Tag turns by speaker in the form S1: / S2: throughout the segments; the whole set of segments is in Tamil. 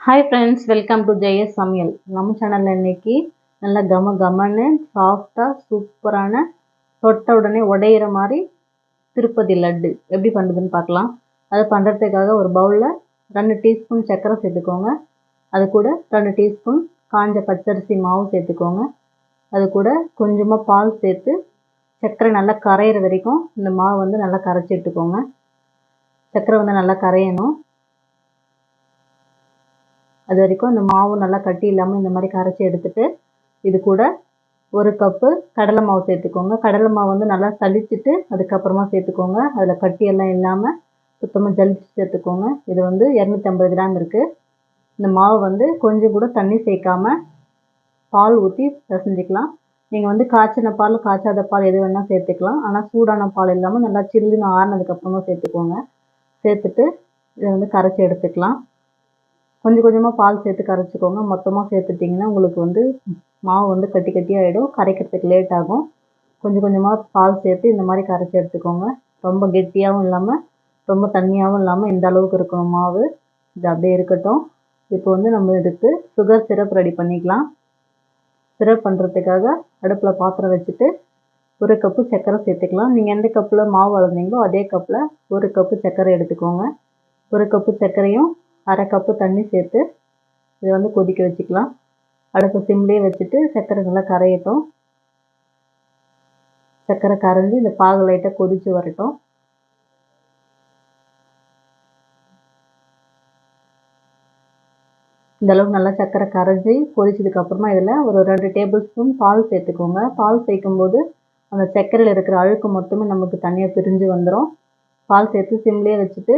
S1: Hi friends welcome to Jaya's சமையல் நம்ம சேனலில் இன்னைக்கு நல்லா கம கமன்னு சாஃப்டாக சூப்பரான தொட்ட உடனே உடையிற மாதிரி திருப்பதி லட்டு எப்படி பண்ணுறதுன்னு பார்க்கலாம். அது பண்ணுறதுக்காக ஒரு பவுலில் ரெண்டு டீஸ்பூன் சர்க்கரை சேர்த்துக்கோங்க. அது கூட ரெண்டு டீஸ்பூன் காஞ்ச பச்சரிசி மாவு சேர்த்துக்கோங்க. அது கூட கொஞ்சமாக பால் சேர்த்து சர்க்கரை நல்லா கரையிற வரைக்கும் இந்த மாவு வந்து நல்லா கரைச்சி எடுத்துக்கோங்க. சர்க்கரை வந்து நல்லா கரையணும். அது வரைக்கும் இந்த மாவு நல்லா கட்டி இல்லாமல் இந்த மாதிரி கரைச்சி எடுத்துகிட்டு இது கூட ஒரு கப்பு கடலை மாவு சேர்த்துக்கோங்க. கடலை மாவு வந்து நல்லா சளிச்சிட்டு அதுக்கப்புறமா சேர்த்துக்கோங்க. அதில் கட்டியெல்லாம் இல்லாமல் சுத்தமாக ஜலிச்சு சேர்த்துக்கோங்க. இது வந்து இரநூத்தம்பது கிராம் இருக்குது இந்த மாவு வந்து கொஞ்சம் கூட தண்ணி சேர்க்காம பால் ஊற்றி பிசைஞ்சிக்கலாம். நீங்கள் வந்து காய்ச்சின பால் காய்ச்சாத பால் எது வேணால் சேர்த்துக்கலாம். ஆனால் சூடான பால் இல்லாமல் நல்லா சில்லுன்னு ஆறினதுக்கப்புறமா சேர்த்துக்கோங்க. சேர்த்துட்டு இதை வந்து கரைச்சி எடுத்துக்கலாம். கொஞ்சம் கொஞ்சமாக பால் சேர்த்து கரைச்சிக்கோங்க மொத்தமாக சேர்த்துட்டிங்கன்னா உங்களுக்கு வந்து மாவு வந்து கட்டி கட்டி ஆகிடும் கரைக்கிறதுக்கு லேட் ஆகும். கொஞ்சம் கொஞ்சமாக பால் சேர்த்து இந்த மாதிரி கரைச்சி எடுத்துக்கோங்க. ரொம்ப கெட்டியாகவும் இல்லாமல் ரொம்ப தண்ணியாகவும் இல்லாமல் இந்த அளவுக்கு இருக்கணும் மாவு. இது அப்படியே இருக்கட்டும். இப்போ வந்து நம்ம இதுக்கு சுகர் சிரப் ரெடி பண்ணிக்கலாம். சிரப் பண்ணுறதுக்காக அடுப்பில் பாத்திரம் வச்சுட்டு ஒரு கப்பு சர்க்கரை சேர்த்துக்கலாம். நீங்கள் எந்த கப்பில் மாவு வளர்ந்தீங்களோ அதே கப்பில் ஒரு கப்பு சர்க்கரை எடுத்துக்கோங்க. ஒரு கப்பு சர்க்கரையும் அரை கப்பு தண்ணி சேர்த்து இதை வந்து கொதிக்க வச்சுக்கலாம். அடுப்பு சிம்லேயே வச்சுட்டு சர்க்கரை நல்லா கரையட்டும். சர்க்கரை கரைஞ்சி இந்த பாகு லைட்டாக கொதித்து வரட்டும். இந்த அளவுக்கு நல்லா சர்க்கரை கரைஞ்சி கொதிச்சதுக்கு அப்புறமா இதில் ஒரு ரெண்டு டேபிள் ஸ்பூன் பால் சேர்த்துக்கோங்க. பால் சேர்க்கும்போது அந்த சர்க்கரையில் இருக்கிற அழுக்கு மொத்தமே நமக்கு தனியாக பிரிஞ்சு வந்துடும் பால் சேர்த்து சிம்லேயே வச்சுட்டு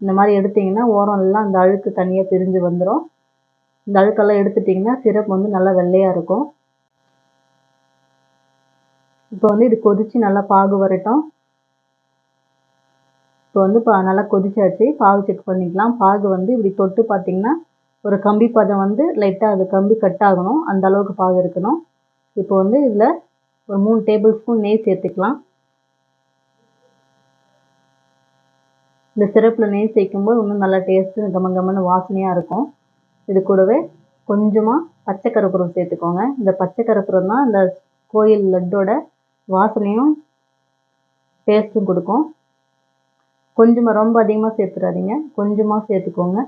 S1: இந்த மாதிரி எடுத்திங்கன்னா ஓரம் எல்லாம் அந்த அழுக்கு தனியாக பிரிஞ்சு வந்துடும் இந்த அழுக்கெல்லாம் எடுத்துட்டிங்கன்னா சிரப் வந்து நல்லா வெள்ளையாக இருக்கும். இப்போ வந்து இது கொதித்து நல்லா பாகு வரட்டும். இப்போ வந்து பா நல்லா கொதிச்சாச்சு. பாகு செக் பண்ணிக்கலாம். பாகு வந்து இப்படி தொட்டு பார்த்தீங்கன்னா ஒரு கம்பி பதம் வந்து லைட்டாக அது கம்பி கட் ஆகணும். அந்த அளவுக்கு பாகு இருக்கணும். இப்போ வந்து இதில் ஒரு மூணு டேபிள் ஸ்பூன் நெய் சேர்த்துக்கலாம். இந்த சிரப்பில் நெய் சேர்க்கும்போது இன்னும் நல்லா டேஸ்ட்டு கம கமன்னு வாசனையாக இருக்கும். இது கூடவே கொஞ்சமாக பச்சை கருப்பூரம் சேர்த்துக்கோங்க. இந்த பச்சை கருப்பூரம் தான் இந்த கோயில் லட்டோட வாசனையும் டேஸ்ட்டும் கொடுக்கும். கொஞ்சமாக ரொம்ப அதிகமாக சேர்த்துடாதீங்க கொஞ்சமாக சேர்த்துக்கோங்க.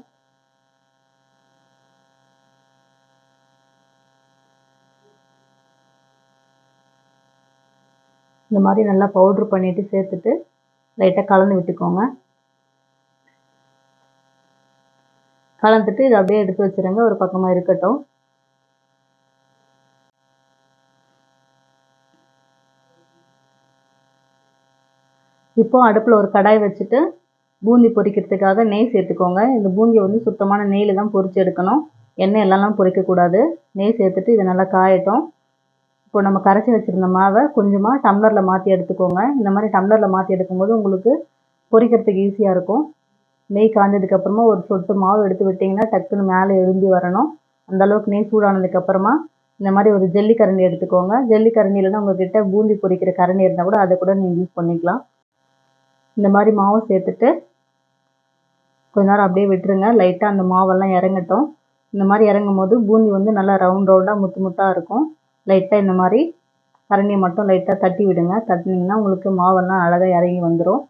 S1: இந்த மாதிரி நல்லா பவுட்ரு பண்ணிவிட்டு சேர்த்துட்டு லைட்டாக கலந்து விட்டுக்கோங்க. கலந்துட்டு இதை அப்படியே எடுத்து வச்சுருங்க. ஒரு பக்கமாக இருக்கட்டும். இப்போ அடுப்பில் ஒரு கடாய் வச்சுட்டு பூந்தி பொரிக்கிறதுக்காக நெய் சேர்த்துக்கோங்க. இந்த பூந்தியை வந்து சுத்தமான நெய்யில் தான் பொரிச்சு எடுக்கணும். எண்ணெய் எல்லாம் பொரிக்கக்கூடாது நெய் சேர்த்துட்டு இதை நல்லா காயட்டும். இப்போ நம்ம கரைச்சி வச்சுருந்த மாவை கொஞ்சமாக டம்ளரில் மாற்றி எடுத்துக்கோங்க. இந்த மாதிரி டம்ளரில் மாற்றி எடுக்கும்போது உங்களுக்கு பொரிக்கிறதுக்கு ஈஸியாக இருக்கும். நெய் காஞ்சதுக்கப்புறமா ஒரு சொட்டு மாவு எடுத்து விட்டிங்கன்னா டக்குன்னு மேலே எழும்பி வரணும். அந்த அளவுக்கு நெய் சூடானதுக்கப்புறமா இந்த மாதிரி ஒரு ஜல்லி கரண்டி எடுத்துக்கோங்க. ஜல்லி கரண்டி இல்லைன்னா உங்ககிட்ட பூந்தி பொரிக்கிற கரண்டி இருந்தால் கூட அதை கூட நீங்கள் யூஸ் பண்ணிக்கலாம். இந்த மாதிரி மாவு சேர்த்துட்டு கொஞ்ச நேரம் அப்படியே விட்டுருங்க. லைட்டாக அந்த மாவெல்லாம் இறங்கட்டும். இந்த மாதிரி இறங்கும் போது பூந்தி வந்து நல்லா ரவுண்ட் ரவுண்டாக முத்து முத்தாக இருக்கும். லைட்டாக இந்த மாதிரி கரண்டியை மட்டும் லைட்டாக தட்டி விடுங்க. தட்டினீங்கன்னா உங்களுக்கு மாவெல்லாம் அழகாக இறங்கி வந்துடும்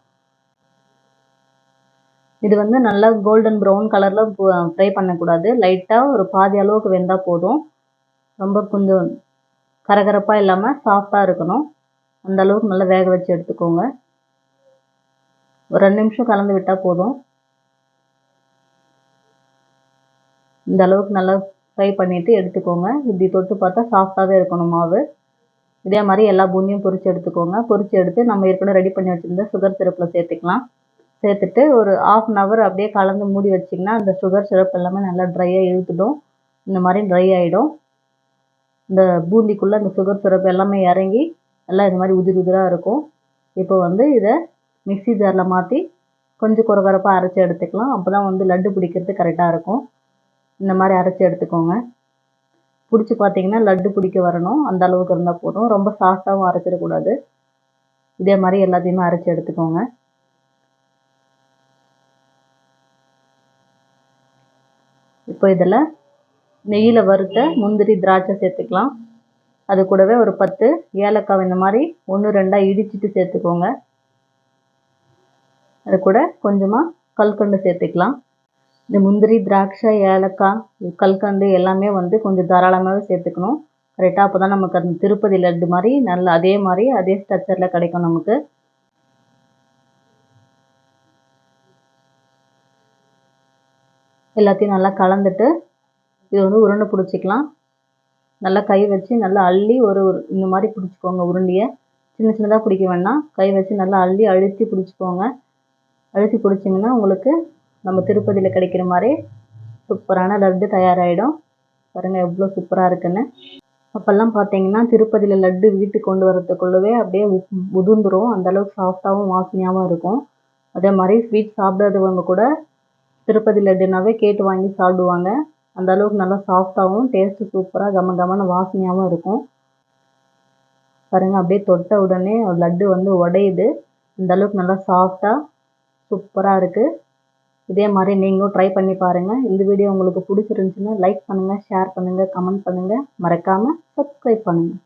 S1: இது வந்து நல்லா கோல்டன் ப்ரௌன் கலரில் ஃப்ரை பண்ணக்கூடாது. லைட்டாக ஒரு பாதி அளவுக்கு வெந்தால் போதும். ரொம்ப கொஞ்சம் கரகரப்பாக இல்லாமல் சாஃப்டாக இருக்கணும். அந்த அளவுக்கு நல்லா வேக வச்சு எடுத்துக்கோங்க. ஒரு ரெண்டு நிமிஷம் கலந்து விட்டால் போதும். இந்த அளவுக்கு நல்லா ஃப்ரை பண்ணிவிட்டு எடுத்துக்கோங்க. இப்படி தொட்டு பார்த்தா சாஃப்டாகவே இருக்கணும் மாவு. இதே மாதிரி எல்லா பூந்தியும் பொரித்து எடுத்துக்கோங்க. பொரித்து எடுத்து நம்ம ஏற்கனவே ரெடி பண்ணி வச்சுருந்த சுகர் சிரப்பில் சேர்த்துக்கலாம். சேர்த்துட்டு ஒரு ஆஃப் அன் ஹவர் அப்படியே கலந்து மூடி வச்சிங்கன்னா அந்த சுகர் சிரப் எல்லாமே நல்லா ட்ரையாக இழுத்துடும். இந்த மாதிரி ட்ரை ஆகிடும் இந்த பூந்திக்குள்ளே அந்த சுகர் சிரப் எல்லாமே இறங்கி எல்லாம் இந்த மாதிரி உதிர் உதிராக இருக்கும். இப்போ வந்து இதை மிக்சி ஜாரில் மாற்றி கொஞ்சம் குறகுறப்பாக அரைச்சி எடுத்துக்கலாம். அப்போ தான் வந்து லட்டு பிடிக்கிறது கரெக்டாக இருக்கும். இந்த மாதிரி அரைச்சி எடுத்துக்கோங்க. பிடிச்சி பார்த்தீங்கன்னா லட்டு பிடிக்க வரணும். அந்த அளவுக்கு இருந்தால் போதும். ரொம்ப சாஃப்டாகவும் அரைச்சிடக்கூடாது. இதே மாதிரி எல்லாத்தையுமே அரைச்சி எடுத்துக்கோங்க. இப்போ இதில் நெய்யில் வறுத்த முந்திரி திராட்சை சேர்த்துக்கலாம். அது கூடவே ஒரு பத்து ஏலக்காய் இந்த மாதிரி ஒன்று ரெண்டாக இடிச்சிட்டு சேர்த்துக்கோங்க. அது கூட கொஞ்சமாக கல்கண்டு சேர்த்துக்கலாம். இந்த முந்திரி திராட்சை ஏலக்காய் கல்கண்டு எல்லாமே வந்து கொஞ்சம் தாராளமாகவே சேர்த்துக்கணும். கரெக்டாக அப்போ தான் நமக்கு அந்த திருப்பதி லட்டு மாதிரி நல்ல அதே மாதிரி அதே ஸ்ட்ரக்சரில் கிடைக்கும் நமக்கு. எல்லாத்தையும் நல்லா கலந்துட்டு இது வந்து உருண்டை பிடிச்சிக்கலாம். நல்லா கை வச்சு நல்லா அள்ளி ஒரு ஒரு இந்த மாதிரி பிடிச்சிக்கோங்க உருண்டையை. சின்ன சின்னதாக பிடிக்க வேண்டாம். கை வச்சு நல்லா அள்ளி அழுத்தி பிடிச்சிக்கோங்க. அழுத்தி பிடிச்சிங்கன்னா உங்களுக்கு நம்ம திருப்பதியில் கிடைக்கிற மாதிரி சூப்பரான லட்டு தயாராகிடும் பாருங்கள் எவ்வளோ சூப்பராக இருக்குன்னு. அப்போல்லாம் பார்த்தீங்கன்னா திருப்பதியில் லட்டு வீட்டுக்கு கொண்டு வரதுக்குள்ளவே அப்படியே உதிர்ந்துடும் அந்தளவுக்கு சாஃப்டாகவும் வாசனையாகவும் இருக்கும். அதே மாதிரி ஸ்வீட் சாப்பிடாதவங்க கூட திருப்பதி லட்டுனாவே கேட்டு வாங்கி சாப்பிடுவாங்க. அந்த அளவுக்கு நல்லா சாஃப்டாகவும் டேஸ்ட்டு சூப்பராக கம கமன வாசனையாகவும் இருக்கும். பாருங்கள் அப்படியே தொட்ட உடனே லட்டு வந்து உடையுது. இந்த அளவுக்கு நல்லா சாஃப்டாக சூப்பராக இருக்குது இதே மாதிரி நீங்களும் ட்ரை பண்ணி பாருங்கள் இந்த வீடியோ உங்களுக்கு பிடிச்சிருந்துச்சுன்னா லைக் பண்ணுங்கள் ஷேர் பண்ணுங்கள் கமெண்ட் பண்ணுங்கள் மறக்காமல் சப்ஸ்கிரைப் பண்ணுங்கள்